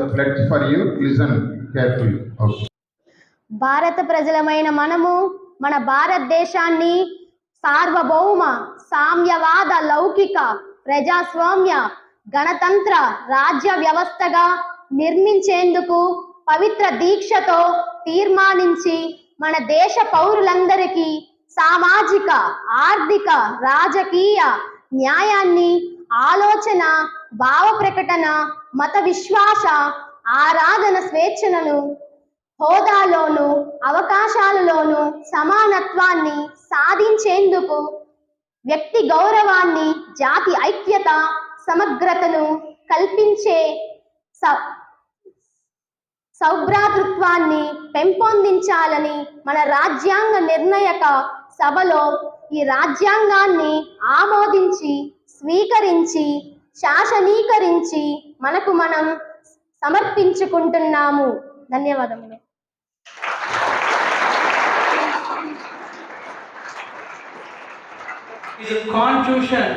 You. Listen carefully. Okay. భారత ప్రజలమైన మనము మన భారతదేశాన్ని సార్వభౌమ సామ్యవాద లౌకిక ప్రజాస్వామ్య గణతంత్ర రాజ్య వ్యవస్థగా నిర్మించేందుకు పవిత్ర దీక్షతో తీర్మానించి మన దేశ పౌరులందరికీ సామాజిక ఆర్థిక రాజకీయ న్యాయాన్ని ఆలోచన భావ ప్రకటన మత విశ్వాస ఆరాధన స్వేచ్ఛలను హోదాలోను అవకాశాలలోను సమానత్వాన్ని సాధించేందుకు వ్యక్తి గౌరవాన్ని జాతి ఐక్యత సమగ్రతను కల్పించే సౌభ్రాతృత్వాన్ని పెంపొందించాలని మన రాజ్యాంగ నిర్ణయక సభలో ఈ రాజ్యాంగాన్ని ఆమోదించి స్వీకరించి శాసనీకరించి మనకు మనం సమర్పించుకుంటున్నాము. ధన్యవాదములు. ఇది constitution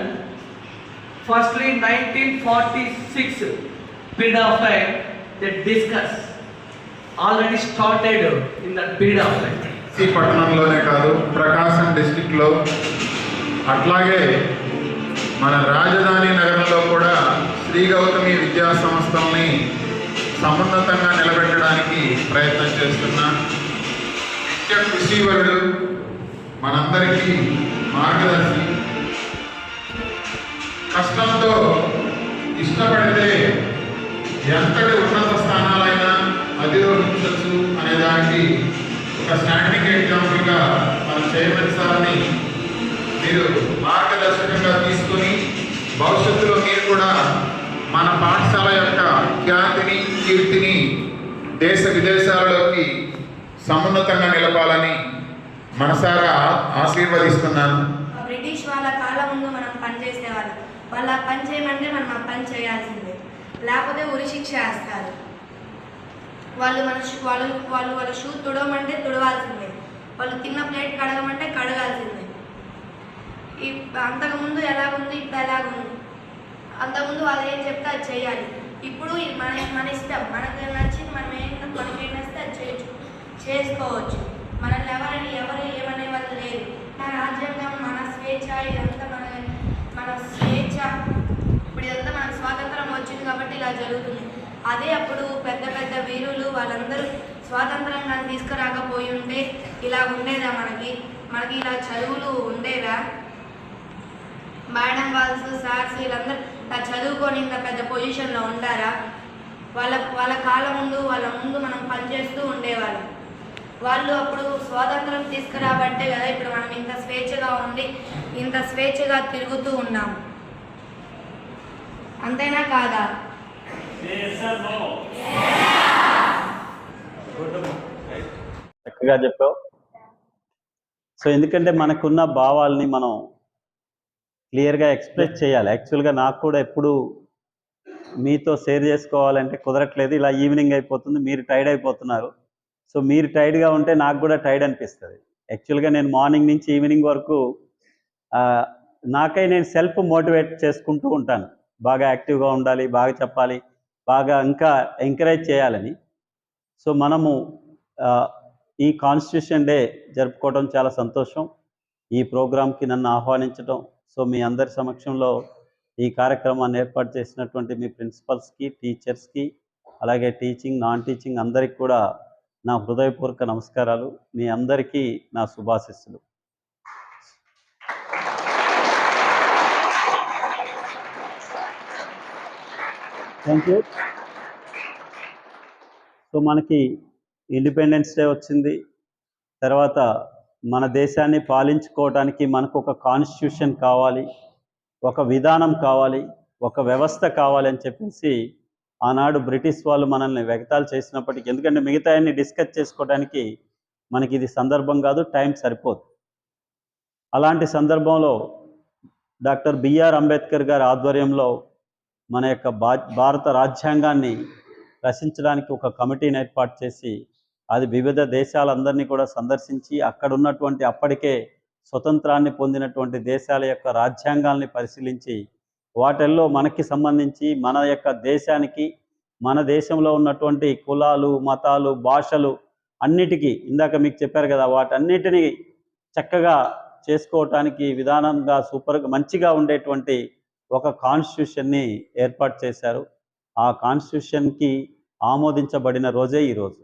firstly nineteen forty six bid of line that discuss already started in that bid of line శ్రీపట్నంలోనే కాదు ప్రకాశం డిస్టిక్లో అట్లాగే మన రాజధాని నగరంలో కూడా శ్రీ గౌతమి విద్యా సంస్థల్ని సమున్నతంగా నిలబెట్టడానికి ప్రయత్నం చేస్తున్న. నిత్య కృషివరుడు మనందరికీ మార్గదర్శి. కష్టంతో ఇష్టపడితే ఎంతటి ఉన్నత స్థానాలైనా అధిరోహించవచ్చు అనే దానికి ఒక స్టాండింగ్ ఎగ్జాంపుల్గా మన చైర్మన్ సార్ని మీరు మార్గదర్శకంగా తీసుకొని భవిష్యత్తులో మీరు కూడా మన పాఠశాల యొక్క ఖ్యాతిని కీర్తిని దేశ విదేశాలలోకి సమున్నతంగా నిలపాలని మనసారా ఆశీర్వదిస్తున్నాను. బ్రిటిష్ వాళ్ళ కాలం ముందు మనం పని చేసేవాళ్ళం వాళ్ళ పని చేయమంటే మనం ఆ పని చేయాల్సిందే. లేకపోతే ఉరి శిక్ష వేస్తారు. వాళ్ళు మన వాళ్ళు వాళ్ళు వాళ్ళ షూ తుడవమంటే తుడవాల్సిందే. వాళ్ళు తిన్న ప్లేట్ కడగమంటే కడగాల్సిందే. అంతకుముందు ఎలాగుంది ఇప్పుడు ఎలాగుంది అంతకుముందు వాళ్ళు ఏం చెప్తే అది చేయాలి. ఇప్పుడు మన మన ఇష్టం. మనకు నచ్చింది మనం ఏం మనకి ఏం నచ్చితే అది చేయొచ్చు. చేసుకోవచ్చు. మనల్ని ఎవరని ఎవరు ఏమనే వాళ్ళు లేరు. మన రాజ్యాంగం మన స్వేచ్ఛ ఇదంతా మన మన స్వేచ్ఛ. ఇప్పుడు ఇదంతా మన స్వాతంత్రం వచ్చింది కాబట్టి ఇలా జరుగుతుంది. అదే అప్పుడు పెద్ద పెద్ద వీరులు వాళ్ళందరూ స్వాతంత్రంగా తీసుకురాకపోయి ఉంటే ఇలా ఉండేదా మనకి? మనకి ఇలా చదువులు ఉండేదా? మేడం వాళ్ళు సార్స్ వీళ్ళందరూ చదువుకొని ఇంత పెద్ద పొజిషన్లో ఉండారా? వాళ్ళ వాళ్ళ కాలం ముందు వాళ్ళ ముందు మనం పనిచేస్తూ ఉండేవాళ్ళం. వాళ్ళు అప్పుడు స్వాతంత్రం తీసుకురాబట్టే కదా ఇప్పుడు మనం ఇంత స్వేచ్ఛగా ఉండి ఇంత స్వేచ్ఛగా తిరుగుతూ ఉన్నాం. అంతేనా కాదా? చక్కగా చెప్పావు. సో ఎందుకంటే మనకున్న భావాల్ని మనం క్లియర్గా ఎక్స్ప్రెస్ చేయాలి. యాక్చువల్గా నాకు కూడా ఎప్పుడు మీతో షేర్ చేసుకోవాలంటే కుదరట్లేదు. ఇలా ఈవినింగ్ అయిపోతుంది మీరు టైర్డ్ అయిపోతున్నారు. సో మీరు టైర్డ్గా ఉంటే నాకు కూడా టైర్డ్ అనిపిస్తుంది. యాక్చువల్గా నేను మార్నింగ్ నుంచి ఈవినింగ్ వరకు నాకై నేను సెల్ఫ్ మోటివేట్ చేసుకుంటూ ఉంటాను. బాగా యాక్టివ్గా ఉండాలి బాగా చెప్పాలి బాగా ఇంకా ఎంకరేజ్ చేయాలని. సో మనము ఈ కాన్స్టిట్యూషన్ డే జరుపుకోవడం చాలా సంతోషం. ఈ ప్రోగ్రాంకి నన్ను ఆహ్వానించడం సో మీ అందరి సమక్షంలో ఈ కార్యక్రమాన్ని ఏర్పాటు చేసినటువంటి మీ ప్రిన్సిపల్స్కి టీచర్స్కి అలాగే టీచింగ్ నాన్ టీచింగ్ అందరికి కూడా నా హృదయపూర్వక నమస్కారాలు. మీ అందరికీ నా శుభాశిస్సులు. Thank you. సో మనకి ఇండిపెండెన్స్ డే వచ్చింది. తర్వాత మన దేశాన్ని పాలించుకోవడానికి మనకు ఒక కాన్స్టిట్యూషన్ కావాలి ఒక విధానం కావాలి ఒక వ్యవస్థ కావాలి అని చెప్పేసి ఆనాడు బ్రిటిష్ వాళ్ళు మనల్ని వెగతాలు చేసినప్పటికీ ఎందుకంటే మిగతా అన్ని డిస్కస్ చేసుకోవడానికి మనకి ఇది సందర్భం కాదు టైం సరిపోదు. అలాంటి సందర్భంలో డాక్టర్ బిఆర్ అంబేద్కర్ గారి ఆధ్వర్యంలో మన యొక్క భా భారత రాజ్యాంగాన్ని రచించడానికి ఒక కమిటీని ఏర్పాటు చేసి అది వివిధ దేశాలందరినీ కూడా సందర్శించి అక్కడ ఉన్నటువంటి అప్పటికే స్వతంత్రాన్ని పొందినటువంటి దేశాల యొక్క రాజ్యాంగాల్ని పరిశీలించి వాటిల్లో మనకి సంబంధించి మన యొక్క దేశానికి మన దేశంలో ఉన్నటువంటి కులాలు మతాలు భాషలు అన్నిటికీ ఇందాక మీకు చెప్పారు కదా వాటన్నిటినీ చక్కగా చేసుకోవటానికి విధానంగా సూపర్ మంచిగా ఉండేటువంటి ఒక కాన్స్టిట్యూషన్ని ఏర్పాటు చేశారు. ఆ కాన్స్టిట్యూషన్కి ఆమోదించబడిన రోజే ఈరోజు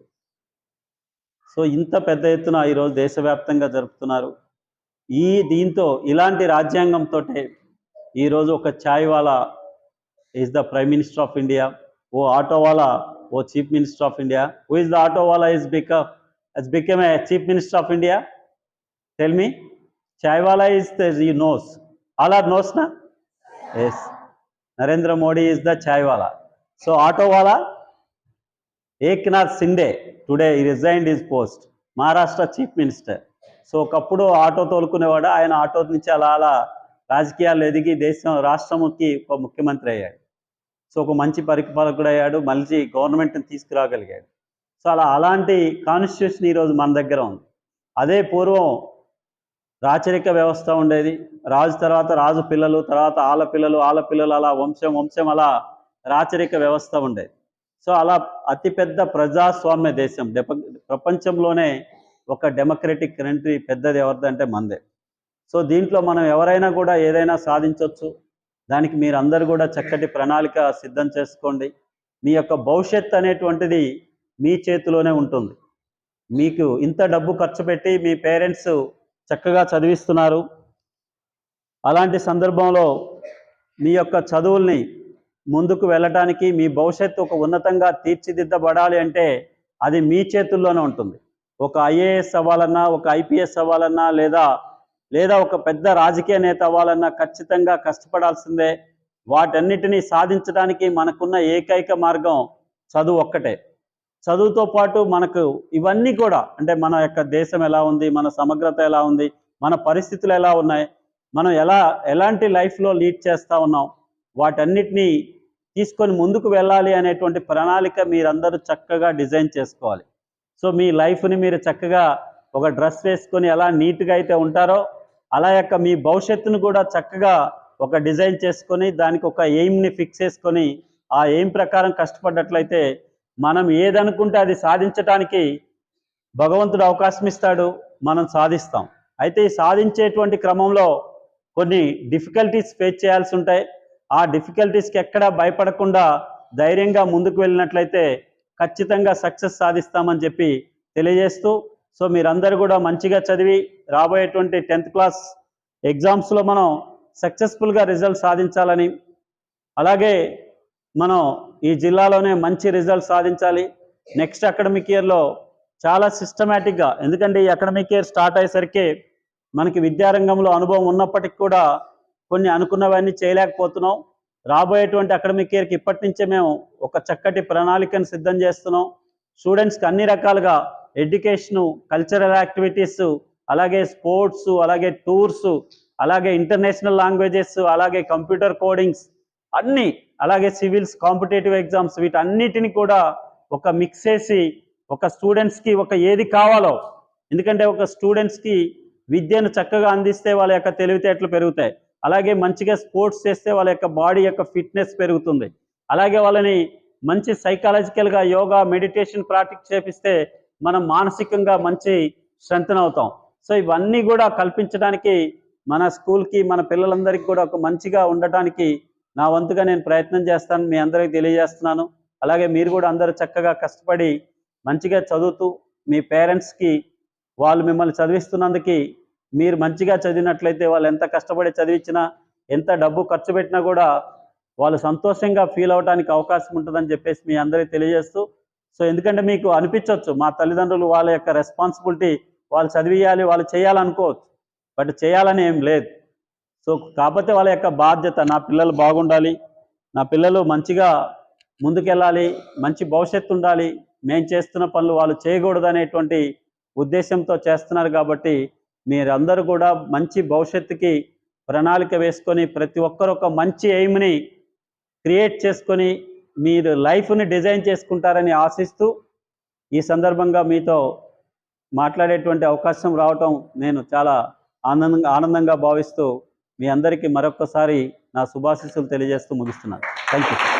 సో ఇంత పెద్ద ఎత్తున ఈరోజు దేశవ్యాప్తంగా జరుపుతున్నారు. ఈ దీంతో ఇలాంటి రాజ్యాంగంతో ఈరోజు ఒక chai wala is the prime minister of India a auto wala a chief minister of India who is the auto wala is బిక has become a chief minister of India tell me chaiwala is the you knows all at knows నా yes Narendra Modi is the chaiwala so auto wala Eknath Shinde today ఈ resigned is post Maharashtra chief minister so ఒకప్పుడు auto తోలుకునేవాడు ఆయన auto నుంచి అలా అలా రాజకీయాలు ఎదిగి దేశం రాష్ట్రంకి ఒక ముఖ్యమంత్రి అయ్యాడు. సో ఒక మంచి పరిపాలకుడు అయ్యాడు మంచి గవర్నమెంట్ని తీసుకురాగలిగాడు. సో అలా అలాంటి కాన్స్టిట్యూషన్ ఈరోజు మన దగ్గర ఉంది. అదే పూర్వం రాచరిక వ్యవస్థ ఉండేది. రాజు తర్వాత రాజు పిల్లలు తర్వాత ఆల పిల్లలు ఆల పిల్లలు అలా వంశం వంశం అలా రాచరిక వ్యవస్థ ఉండేది. సో అలా అతిపెద్ద ప్రజాస్వామ్య దేశం డెప ప్రపంచంలోనే ఒక డెమోక్రటిక్ కంట్రీ పెద్దది ఎవరిదంటే మందే. సో దీంట్లో మనం ఎవరైనా కూడా ఏదైనా సాధించవచ్చు దానికి మీరు అందరు కూడా చక్కటి ప్రణాళిక సిద్ధం చేసుకోండి. మీ యొక్క భవిష్యత్ అనేటువంటిది మీ చేతిలోనే ఉంటుంది. మీకు ఇంత డబ్బు ఖర్చు పెట్టి మీ పేరెంట్స్ చక్కగా చదివిస్తున్నారు. అలాంటి సందర్భంలో మీ యొక్క చదువుల్ని ముందుకు వెళ్ళటానికి మీ భవిష్యత్తు ఒక ఉన్నతంగా తీర్చిదిద్దబడాలి అంటే అది మీ చేతుల్లోనే ఉంటుంది. ఒక ఐఏఎస్ అవ్వాలన్నా ఒక ఐపీఎస్ అవ్వాలన్నా లేదా లేదా ఒక పెద్ద రాజకీయ నేత అవ్వాలన్నా ఖచ్చితంగా కష్టపడాల్సిందే. వాటన్నిటినీ సాధించడానికి మనకున్న ఏకైక మార్గం చదువు ఒక్కటే. చదువుతో పాటు మనకు ఇవన్నీ కూడా అంటే మన యొక్క దేశం ఎలా ఉంది మన సమగ్రత ఎలా ఉంది మన పరిస్థితులు ఎలా ఉన్నాయి మనం ఎలా ఎలాంటి లైఫ్లో లీడ్ చేస్తూ ఉన్నాం వాటన్నిటినీ తీసుకొని ముందుకు వెళ్ళాలి అనేటువంటి ప్రణాళిక మీరందరూ చక్కగా డిజైన్ చేసుకోవాలి. సో మీ లైఫ్ని మీరు చక్కగా ఒక డ్రెస్ వేసుకొని ఎలా నీట్గా అయితే ఉంటారో అలా యొక్క మీ భవిష్యత్తును కూడా చక్కగా ఒక డిజైన్ చేసుకొని దానికి ఒక ఎయిమ్ని ఫిక్స్ చేసుకొని ఆ ఎయిమ్ ప్రకారం కష్టపడ్డట్లయితే మనం ఏదనుకుంటే అది సాధించటానికి భగవంతుడు అవకాశం ఇస్తాడు మనం సాధిస్తాం. అయితే ఈ సాధించేటువంటి క్రమంలో కొన్ని డిఫికల్టీస్ ఫేస్ చేయాల్సి ఉంటాయి. ఆ డిఫికల్టీస్కి ఎక్కడా భయపడకుండా ధైర్యంగా ముందుకు వెళ్ళినట్లయితే ఖచ్చితంగా సక్సెస్ సాధిస్తామని చెప్పి తెలియజేస్తూ సో మీరందరూ కూడా మంచిగా చదివి రాబోయేటువంటి టెన్త్ క్లాస్ ఎగ్జామ్స్లో మనం సక్సెస్ఫుల్గా రిజల్ట్ సాధించాలని అలాగే మనం ఈ జిల్లాలోనే మంచి రిజల్ట్ సాధించాలి. నెక్స్ట్ అకాడమిక్ ఇయర్లో చాలా సిస్టమేటిక్గా ఎందుకంటే ఈ అకాడమిక్ ఇయర్ స్టార్ట్ అయ్యేసరికి మనకి విద్యారంగంలో అనుభవం ఉన్నప్పటికి కూడా కొన్ని అనుకున్నవన్నీ చేయలేకపోతున్నాం. రాబోయేటువంటి అకాడమిక్ ఇయర్కి ఇప్పటి నుంచే మేము ఒక చక్కటి ప్రణాళికను సిద్ధం చేస్తున్నాం. స్టూడెంట్స్కి అన్ని రకాలుగా ఎడ్యుకేషను కల్చరల్ యాక్టివిటీస్ అలాగే స్పోర్ట్స్ అలాగే టూర్స్ అలాగే ఇంటర్నేషనల్ లాంగ్వేజెస్ అలాగే కంప్యూటర్ కోడింగ్స్ అన్నీ అలాగే సివిల్స్ కాంపిటేటివ్ ఎగ్జామ్స్ వీటన్నిటిని కూడా ఒక మిక్స్ చేసి ఒక స్టూడెంట్స్కి ఒక ఏది కావాలో ఎందుకంటే ఒక స్టూడెంట్స్కి విద్యను చక్కగా అందిస్తే వాళ్ళ యొక్క తెలివితేటలు పెరుగుతాయి. అలాగే మంచిగా స్పోర్ట్స్ చేస్తే వాళ్ళ యొక్క బాడీ యొక్క ఫిట్నెస్ పెరుగుతుంది. అలాగే వాళ్ళని మంచి సైకాలజికల్గా యోగా మెడిటేషన్ ప్రాక్టీస్ చేపిస్తే మనం మానసికంగా మంచి స్ట్రెంగ్తన్ అవుతాం. సో ఇవన్నీ కూడా కల్పించడానికి మన స్కూల్కి మన పిల్లలందరికీ కూడా ఒక మంచిగా ఉండటానికి నా వంతుగా నేను ప్రయత్నం చేస్తాను. మీ అందరికీ తెలియజేస్తున్నాను. అలాగే మీరు కూడా అందరూ చక్కగా కష్టపడి మంచిగా చదువుతూ మీ పేరెంట్స్కి వాళ్ళు మిమ్మల్ని చదివిస్తున్నందుకు మీరు మంచిగా చదివినట్లయితే వాళ్ళు ఎంత కష్టపడి చదివించినా ఎంత డబ్బు ఖర్చు పెట్టినా కూడా వాళ్ళు సంతోషంగా ఫీల్ అవడానికి అవకాశం ఉంటుందని చెప్పేసి మీ అందరికీ తెలియజేస్తూ సో ఎందుకంటే మీకు అనిపించవచ్చు మా తల్లిదండ్రులు వాళ్ళ యొక్క రెస్పాన్సిబిలిటీ వాళ్ళు చదివియాలి వాళ్ళు చేయాలనుకోవచ్చు బట్ చేయాలని ఏం లేదు. సో కాకపోతే వాళ్ళ యొక్క బాధ్యత నా పిల్లలు బాగుండాలి నా పిల్లలు మంచిగా ముందుకెళ్ళాలి మంచి భవిష్యత్తు ఉండాలి మేము చేస్తున్న పనులు వాళ్ళు చేయకూడదు అనేటువంటి ఉద్దేశంతో చేస్తున్నారు కాబట్టి మీరందరూ కూడా మంచి భవిష్యత్తుకి ప్రణాళిక వేసుకొని ప్రతి ఒక్కరు ఒక మంచి ఎయిమ్ని క్రియేట్ చేసుకొని మీరు లైఫ్ని డిజైన్ చేసుకుంటారని ఆశిస్తూ ఈ సందర్భంగా మీతో మాట్లాడేటువంటి అవకాశం రావటం నేను చాలా ఆనందంగా ఆనందంగా భావిస్తూ మీ అందరికీ మరొకసారి నా శుభాశీస్సులు తెలియజేస్తూ ముగిస్తున్నాను. Thank you